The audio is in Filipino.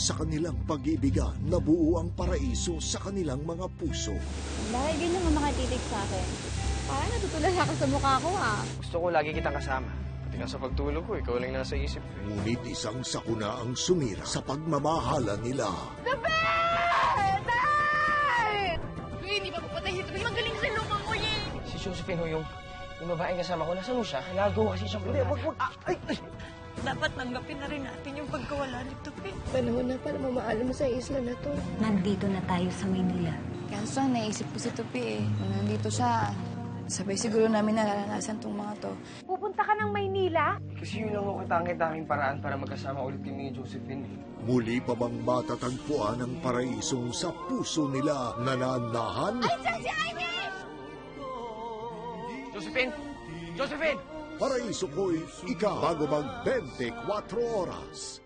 Sa kanilang pag-ibigan, nabuo ang paraiso sa kanilang mga puso. Dahil ganyan ang makatitig sa akin. Parang natutulala ka sa mukha ko ah. Gusto ko lagi kitang kasama. Pati nga sa pagtulog ko, ikaw lang nasa isip. Ngunit isang sakuna ang sumira sa pagmamahala nila. Uy, hindi pa papatay si Tupi. Magaling sa lumang ko eh. Si Josephine ho, yung, yung babaeng kasama ko, nasa mo siya? Nagawa kasi siyang Hindi, wag, wag. Ah, ay, ay. Dapat tanggapin na rin natin yung pagkawala ni Tupi. Panahon na para mamaalam mo sa isla na to. Nandito na tayo sa Maynila. Kaso naisip ko si Tupi eh. Kung nandito siya, sabay siguro namin nararanasan tong mga to. Pupunta ka ng Maynila? Kasi yun lang ho katangin-tanging paraan para magkasama ulit kami ni Josephine. eh. Muli pa bang matatagpuan ang paraisong sa puso nila nananahan? Josephine! Josephine! Paraiso ko'y ikaw bago mag 24 oras.